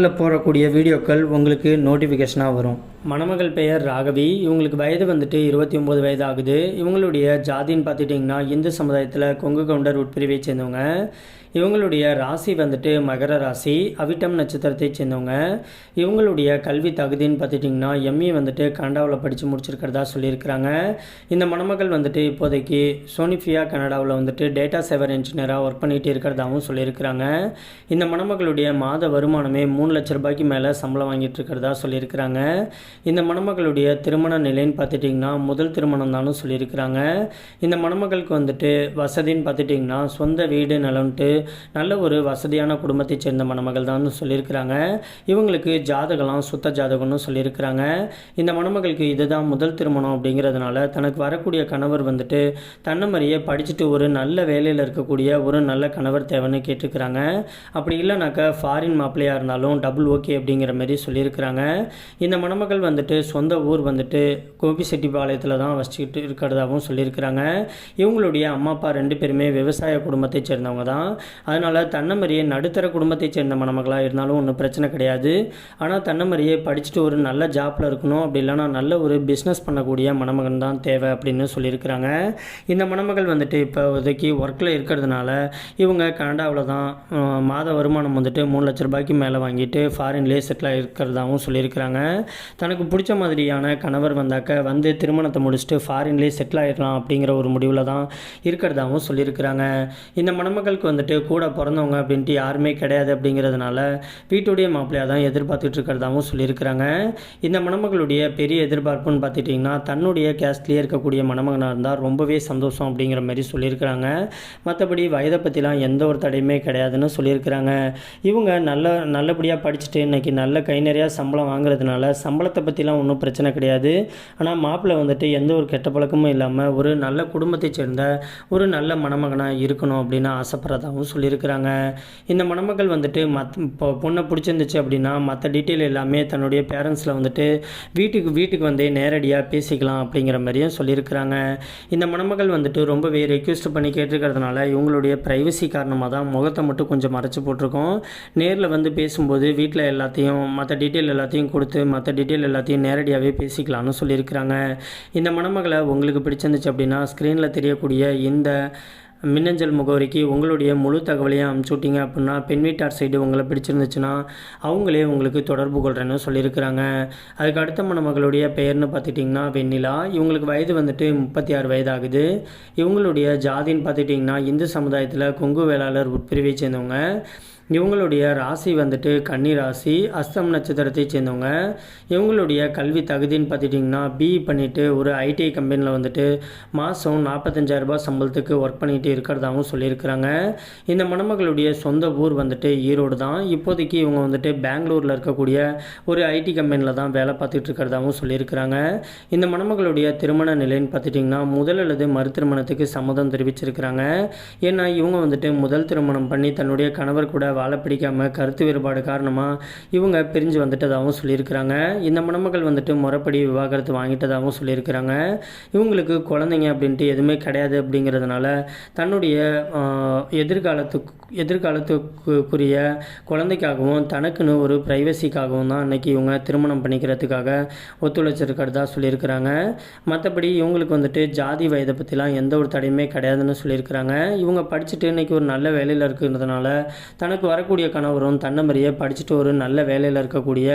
சேனலில் போடக்கூடிய வீடியோக்கள் உங்களுக்கு நோட்டிஃபிகேஷனாக வரும். மணமகள் பெயர் ராகவி. இவங்களுக்கு வயது வந்துட்டு இருபத்தி ஒம்பது வயது ஆகுது இவங்களுடைய ஜாதின்னு பார்த்துட்டிங்கன்னா இந்து சமுதாயத்தில் கொங்கு கவுண்டர் உட்பிரிவை சேர்ந்தவங்க. இவங்களுடைய ராசி வந்துட்டு மகர ராசி அவிட்டம் நட்சத்திரத்தை சேர்ந்தவங்க. இவங்களுடைய கல்வி தகுதின்னு பார்த்துட்டிங்கன்னா எம்ஏ வந்துட்டு கனடாவில் படித்து முடிச்சிருக்கிறதா சொல்லியிருக்கிறாங்க. இந்த மணமகள் வந்துட்டு இப்போதைக்கு சோனிஃபியா கனடாவில் வந்துட்டு டேட்டா சேவர் இன்ஜினியராக ஒர்க் பண்ணிகிட்டு இருக்கிறதாகவும் சொல்லியிருக்கிறாங்க. இந்த மணமகளுடைய மாத வருமானமே மூணு லட்ச ரூபாய்க்கு மேலே சம்பளம் வாங்கிட்டு இருக்கிறதா சொல்லியிருக்கிறாங்க. இந்த மணமகளுடைய திருமண நிலைன்னு பார்த்துட்டிங்கன்னா முதல் திருமணம் தானும் சொல்லியிருக்கிறாங்க. இந்த மணமகளுக்கு வந்துட்டு வசதின்னு பார்த்துட்டிங்கன்னா சொந்த வீடு நலன்ட்டு நல்ல ஒரு வசதியான குடும்பத்தை சேர்ந்த மணமகள் தான் சொல்லியிருக்கிறாங்க. இவங்களுக்கு ஜாதகம்லாம் சுத்த ஜாதகம்னு சொல்லியிருக்கிறாங்க. இந்த மணமகளுக்கு இதுதான் முதல் திருமணம் அப்படிங்கிறதுனால தனக்கு வரக்கூடிய கணவர் வந்துட்டு தன்னமறியே படிச்சுட்டு ஒரு நல்ல வேலையில் இருக்கக்கூடிய ஒரு நல்ல கணவர் தேவைன்னு கேட்டிருக்கிறாங்க. அப்படி இல்லைனாக்கா ஃபாரின் மாப்பிள்ளையாக இருந்தாலும் டபுள் ஓகே அப்படிங்கிற மாதிரி சொல்லியிருக்கிறாங்க. இந்த மணமகள் வந்துட்டு சொந்த ஊர் வந்துட்டு கோபிசெட்டிப்பாளையத்தில் தான் வச்சுக்கிட்டு இருக்கிறதாகவும் சொல்லியிருக்கிறாங்க. இவங்களுடைய அம்மா அப்பா ரெண்டு பேருமே விவசாய குடும்பத்தை சேர்ந்தவங்க தான். அதனால் தன்னமரியே நடுத்தர குடும்பத்தை சேர்ந்த மணமகளாக இருந்தாலும் ஒன்றும் பிரச்சனை கிடையாது. ஆனால் தன்னமரியே படிச்சுட்டு ஒரு நல்ல ஜாப்பில் இருக்கணும் அப்படி இல்லைனா நல்ல ஒரு பிஸ்னஸ் பண்ணக்கூடிய மணமகன் தான் தேவை அப்படின்னு சொல்லியிருக்கிறாங்க. இந்த மணமகள் வந்துட்டு இப்போ இப்போதைக்கு ஒர்க்கில் இருக்கிறதுனால இவங்க கனடாவில் தான் மாத வருமானம் வந்துட்டு மூணு லட்ச ரூபாய்க்கு மேலே வாங்கிட்டு ஃபாரின்லேயே செட்டில் இருக்கிறதாகவும் சொல்லியிருக்கிறாங்க. தனக்கு பிடிச்ச மாதிரியான கணவர் வந்தாக்க வந்து திருமணத்தை முடிச்சுட்டு ஃபாரின்லேயே செட்டில் ஆகிடலாம் அப்படிங்கிற ஒரு முடிவில் தான் இருக்கிறதாகவும் சொல்லியிருக்கிறாங்க. இந்த மணமகளுக்கு வந்துட்டு கூட பிறந்தவங்க அப்படின்ட்டு யாருமே கிடையாது அப்படிங்கிறதுனால வீட்டுடைய மாப்பிள்ளையாக தான் எதிர்பார்த்துட்டு இருக்கிறதாகவும் சொல்லியிருக்கிறாங்க. இந்த மணமகளுடைய பெரிய எதிர்பார்ப்புன்னு பார்த்துட்டிங்கன்னா தன்னுடைய கேஸ்ட்லேயே இருக்கக்கூடிய மணமகனாக இருந்தால் ரொம்பவே சந்தோஷம் அப்படிங்கிற மாதிரி சொல்லியிருக்கிறாங்க. மற்றபடி வயதை பற்றிலாம் எந்த ஒரு தடையுமே கிடையாதுன்னு சொல்லியிருக்கிறாங்க. இவங்க நல்ல நல்லபடியாக படிச்சுட்டு இன்னைக்கு நல்ல கை நிறையா சம்பளம் வாங்குறதுனால சம்பளத்தை பற்றிலாம் ஒன்றும் பிரச்சனை கிடையாது. ஆனால் மாப்பிள்ளை வந்துட்டு எந்த ஒரு கெட்ட பழக்கமும் இல்லாமல் ஒரு நல்ல குடும்பத்தை சேர்ந்த ஒரு நல்ல மணமகனாக இருக்கணும் அப்படின்னு ஆசைப்படுறதாகவும் சொல்லியிருக்கிறாங்க. இந்த மணமகள் வந்துட்டு மத் இப்போ பொண்ணை பிடிச்சிருந்துச்சு அப்படின்னா மற்ற டீட்டெயில் எல்லாமே தன்னுடைய பேரண்ட்ஸில் வந்துட்டு வீட்டுக்கு வீட்டுக்கு வந்து நேரடியாக பேசிக்கலாம் அப்படிங்கிற மாதிரியும் சொல்லியிருக்கிறாங்க. இந்த மணமகள் வந்துட்டு ரொம்பவே ரெக்வெஸ்ட் பண்ணி கேட்டிருக்கிறதுனால இவங்களுடைய ப்ரைவசி காரணமாக தான் முகத்தை மட்டும் கொஞ்சம் மறைச்சி போட்டிருக்கோம். நேரில் வந்து பேசும்போது வீட்டில் எல்லாத்தையும் மற்ற டீட்டெயில் எல்லாத்தையும் கொடுத்து மற்ற டீட்டெயில் எல்லாத்தையும் நேரடியாகவே பேசிக்கலாம்னு சொல்லியிருக்கிறாங்க. இந்த மணமகளை உங்களுக்கு பிடிச்சிருந்துச்சு அப்படின்னா ஸ்க்ரீனில் தெரியக்கூடிய இந்த மின்னஞ்சல் முகவரிக்கு உங்களுடைய முழு தகவலையும் அனுப்பிச்சு அப்படின்னா பெண் வீட்டார் சைடு உங்களை பிடிச்சிருந்துச்சுன்னா அவங்களே உங்களுக்கு தொடர்பு கொள்கிறேன்னு சொல்லியிருக்கிறாங்க. அதுக்கு அடுத்த மணமகளுடைய பெயர்னு பார்த்துட்டிங்கன்னா வெண்ணிலா. இவங்களுக்கு வயது வந்துட்டு முப்பத்தி ஆறு வயது ஆகுது இவங்களுடைய ஜாதின்னு பார்த்துட்டிங்கன்னா இந்து சமுதாயத்தில் கொங்கு வேளாளர் உட்பிரிவை சேர்ந்தவங்க. இவங்களுடைய ராசி வந்துட்டு கன்னி ராசி அஸ்தம் நட்சத்திரத்தை சேர்ந்தவங்க. இவங்களுடைய கல்வி தகுதின்னு பார்த்துட்டிங்கன்னா பிஇ பண்ணிவிட்டு ஒரு ஐடிஐ கம்பெனியில் வந்துட்டு மாதம் நாற்பத்தஞ்சாயிரரூபா சம்பளத்துக்கு ஒர்க் பண்ணிட்டு இருக்கிறதாகவும் சொல்லியிருக்கிறாங்க. இந்த மணமகளுடைய சொந்த ஊர் வந்துட்டு ஈரோடு தான். இப்போதைக்கு இவங்க வந்துட்டு பெங்களூரில் இருக்கக்கூடிய ஒரு ஐடி கம்பெனியில் தான் வேலை பார்த்துட்டு இருக்கிறதாகவும் சொல்லியிருக்கிறாங்க. இந்த மணமகளுடைய திருமண நிலைன்னு பார்த்துட்டிங்கன்னா முதல் அல்லது மறு திருமணத்துக்கு சம்மதம் தெரிவிச்சிருக்கிறாங்க. ஏன்னா இவங்க வந்துட்டு முதல் திருமணம் பண்ணி தன்னுடைய கணவர் கூட வாழ பிடிக்காமல் கருத்து வேறுபாடு காரணமாக இவங்க பிரிஞ்சு வந்துட்டதாகவும் சொல்லியிருக்கிறாங்க. இந்த மணமக்கள் வந்துட்டு முறைப்படி விவாகரத்து வாங்கிட்டதாகவும் சொல்லியிருக்கிறாங்க. இவங்களுக்கு குழந்தைங்க அப்படின்ட்டு எதுவுமே கிடையாது அப்படிங்கிறதுனால தன்னுடைய எதிர்காலத்துக்கு எதிர்காலத்துக்குரிய குழந்தைக்காகவும் தனக்குன்னு ஒரு ப்ரைவசிக்காகவும் தான் அன்னைக்கு இவங்க திருமணம் பண்ணிக்கிறதுக்காக ஒத்துழைச்சிருக்கிறதா சொல்லியிருக்கிறாங்க. மற்றபடி இவங்களுக்கு வந்துட்டு ஜாதி வயதை பற்றிலாம் எந்த ஒரு தடையுமே கிடையாதுன்னு சொல்லியிருக்கிறாங்க. இவங்க படிச்சுட்டு இன்னைக்கு ஒரு நல்ல வேலையில் இருக்கிறதுனால தனக்கு வரக்கூடிய கணவரும் தன்னமரியே படிச்சுட்டு ஒரு நல்ல வேலையில் இருக்கக்கூடிய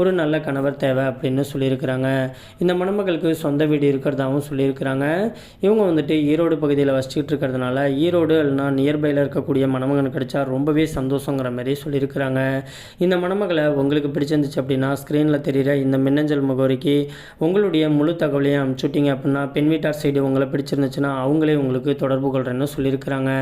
ஒரு நல்ல கணவர் தேவை அப்படின்னு சொல்லியிருக்கிறாங்க. இந்த மணமகளுக்கு சொந்த வீடு இருக்கிறதாகவும் சொல்லியிருக்கிறாங்க. இவங்க வந்துட்டு ஈரோடு பகுதியில் வசிச்சுட்டு இருக்கிறதுனால ஈரோடு இல்லைனா நியர்பையில் இருக்கக்கூடிய மணமகன் கிடைச்சா ரொம்பவே சந்தோஷங்கிற மாதிரி சொல்லியிருக்கிறாங்க. இந்த மணமகளை உங்களுக்கு பிடிச்சிருந்துச்சு அப்படின்னா ஸ்க்ரீனில் தெரிகிற இந்த மின்னஞ்சல் முகவரிக்கு உங்களுடைய முழு தகவலையும் அனுப்பிச்சுட்டிங்க அப்படின்னா பெண் வீட்டார் சைடு உங்களை பிடிச்சிருந்துச்சுன்னா அவங்களே உங்களுக்கு தொடர்பு கொள்கிறேன்னு சொல்லியிருக்கிறாங்க.